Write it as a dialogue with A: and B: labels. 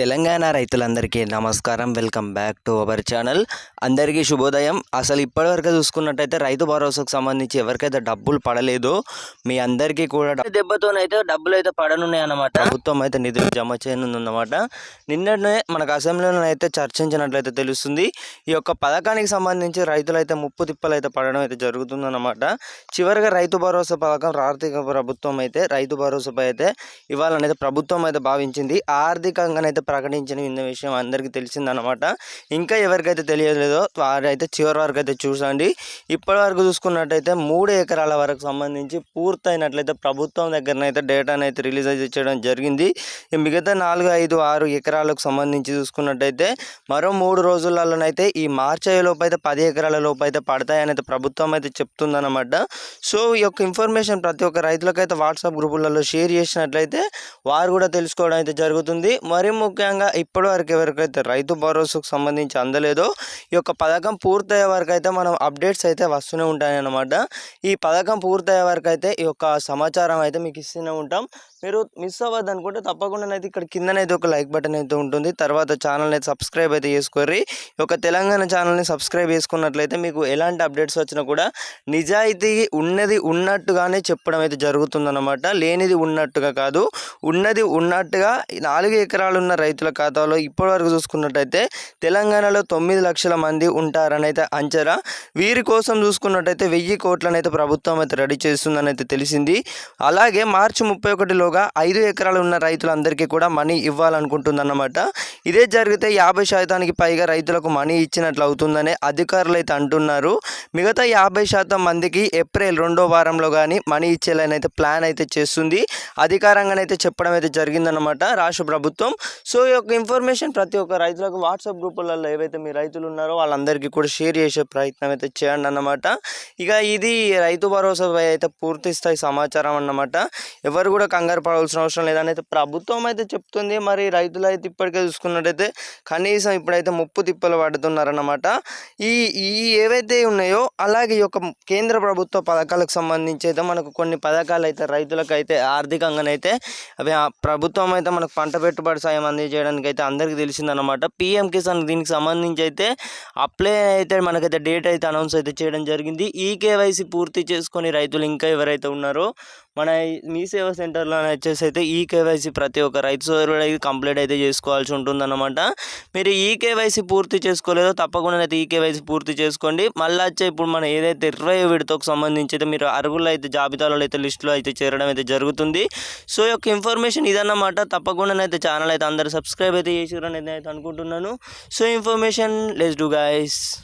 A: తెలంగాణ రైతులందరికీ నమస్కారం. Welcome back to our channel. అందరికీ శుభోదయం. అసలు ఇప్పటివరకు చూసుకున్నట్టయితే రైతు భరోసాకు సంబంధించి ఎవరికైతే డబ్బులు పడలేదో మీ అందరికీ కూడా దెబ్బతోనైతే డబ్బులు అయితే పడనున్నాయి అన్నమాట ప్రభుత్వం అయితే నిధులు జమ చేయనుందన్నమాట. నిన్ననే మనకు అసెంబ్లీలో అయితే చర్చించినట్లయితే తెలుస్తుంది ఈ యొక్క పథకానికి సంబంధించి రైతులు అయితే ముప్పు తిప్పలు అయితే పడడం అయితే జరుగుతుందన్నమాట. చివరిగా రైతు భరోసా పథకం ఆర్థిక ప్రభుత్వం అయితే రైతు భరోసాపై అయితే ఇవ్వాలనేది ప్రభుత్వం అయితే భావించింది. ఆర్థికంగానైతే ప్రకటించిన విన్న విషయం అందరికీ తెలిసిందనమాట ఇంకా ఎవరికైతే తెలియలేదో వారైతే చివరి వరకు అయితే చూసండి. ఇప్పటి వరకు చూసుకున్నట్టయితే మూడు ఎకరాల వరకు సంబంధించి పూర్తయినట్లయితే ప్రభుత్వం దగ్గరనైతే డేటాను అయితే రిలీజ్ అయితే చేయడం జరిగింది. ఈ మిగతా నాలుగు ఐదు ఆరు ఎకరాలకు సంబంధించి చూసుకున్నట్టయితే మరో మూడు రోజులలోనైతే ఈ మార్చి లోపు అయితే పది ఎకరాల లోపు అయితే పడతాయని అయితే ప్రభుత్వం అయితే చెప్తుందన్నమాట. సో ఈ యొక్క ఇన్ఫర్మేషన్ ప్రతి ఒక్క రైతులకైతే వాట్సాప్ గ్రూపులలో షేర్ చేసినట్లయితే వారు కూడా తెలుసుకోవడం అయితే జరుగుతుంది. మరి ముఖ్యంగా ఇప్పటి వరకు ఎవరికైతే రైతు భరోసాకు సంబంధించి అందలేదో ఈ యొక్క పథకం పూర్తయ్యే వరకు అయితే మనం అప్డేట్స్ అయితే వస్తూనే ఉంటాయి అన్నమాట ఈ పథకం పూర్తయ్యే వరకు అయితే ఈ యొక్క సమాచారం అయితే మీకు ఇస్తూనే ఉంటాం. మీరు మిస్ అవ్వద్దు అనుకుంటే తప్పకుండా అయితే ఇక్కడ కిందనైతే ఒక లైక్ బటన్ అయితే ఉంటుంది. తర్వాత ఛానల్ అయితే సబ్స్క్రైబ్ అయితే చేసుకోర్రి. ఈ యొక్క తెలంగాణ ఛానల్ని సబ్స్క్రైబ్ చేసుకున్నట్లయితే మీకు ఎలాంటి అప్డేట్స్ వచ్చినా కూడా నిజాయితీ ఉన్నది ఉన్నట్టుగానే చెప్పడం అయితే జరుగుతుందన్నమాట. లేనిది ఉన్నట్టుగా కాదు. ఉన్నది ఉన్నట్టుగా నాలుగు ఎకరాలు ఉన్న రైతుల ఖాతాలో ఇప్పటివరకు చూసుకున్నట్టయితే తెలంగాణలో తొమ్మిది లక్షల మంది ఉంటారని అయితే అంచనా. వీరి కోసం చూసుకున్నట్టయితే వెయ్యి కోట్లనైతే ప్రభుత్వం అయితే రెడీ చేస్తుందని అయితే తెలిసింది. అలాగే మార్చి ముప్పై ఒకటిలోగా ఐదు ఎకరాలు ఉన్న రైతులందరికీ కూడా మనీ ఇవ్వాలనుకుంటుందన్నమాట. ఇదే జరిగితే యాభై శాతానికి పైగా రైతులకు మనీ ఇచ్చినట్లు అవుతుందని అధికారులు అయితే అంటున్నారు. మిగతా యాభై శాతం మందికి ఏప్రిల్ రెండో వారంలో కానీ మనీ ఇచ్చేలానైతే ప్లాన్ అయితే చేస్తుంది. అధికారంగానైతే చెప్పడం అయితే జరిగిందనమాట రాష్ట్ర ప్రభుత్వం. సో ఈ యొక్క ఇన్ఫర్మేషన్ ప్రతి ఒక్క రైతులకు వాట్సాప్ గ్రూపులలో ఏవైతే మీ రైతులు ఉన్నారో వాళ్ళందరికీ కూడా షేర్ చేసే ప్రయత్నం అయితే చేయండి అన్నమాట. ఇక ఇది రైతు భరోసాపై అయితే పూర్తి స్థాయి సమాచారం అన్నమాట. ఎవరు కూడా కంగారు పడవలసిన అవసరం లేదని అయితే ప్రభుత్వం అయితే చెప్తుంది. మరి రైతులు అయితే ఇప్పటికే చూసుకున్నట్టయితే కనీసం ఇప్పుడైతే ముప్పు తిప్పలు పడుతున్నారన్నమాట. ఈ ఈ ఏవైతే ఉన్నాయో అలాగే ఈ యొక్క కేంద్ర ప్రభుత్వ పథకాలకు సంబంధించి అయితే మనకు కొన్ని పథకాలు అయితే రైతులకు అయితే ఆర్థికంగానైతే అవి ఆ ప్రభుత్వం అయితే మనకు పంట పెట్టుబడి సాయం అందజేయడానికి అయితే అందరికీ తెలిసిందనమాట పిఎం కిసాన్ దీనికి సంబంధించి అయితే అప్లై అయితే మనకైతే డేట్ అయితే అనౌన్స్ అయితే చేయడం జరిగింది. ఈ కేవైసీ పూర్తి చేసుకొని రైతులు ఇంకా ఎవరైతే ఉన్నారో మన మీ సేవా సెంటర్లో వచ్చేసి అయితే ఈ కేవైసీ ప్రతి ఒక్క రైతు సోదరుడు అయితే కంప్లీట్ అయితే చేసుకోవాల్సి ఉంటుందన్నమాట. మీరు ఈ కేవైసీ పూర్తి చేసుకోలేదో తప్పకుండా అయితే ఈ కేవైసీ పూర్తి చేసుకోండి. మళ్ళీ వచ్చే ఇప్పుడు మన ఏదైతే ఇరవై విడతకు సంబంధించి అయితే మీరు అరుగులు అయితే జాబితాలో అయితే లిస్టులో అయితే చేరడం అయితే జరుగుతుంది. సో ఈ యొక్క ఇన్ఫర్మేషన్ ఇదన్నమాట. తప్పకుండా అయితే ఛానల్ అయితే అందరు సబ్స్క్రైబ్ అయితే చేసిరని అయితే అనుకుంటున్నాను. So information less do guys.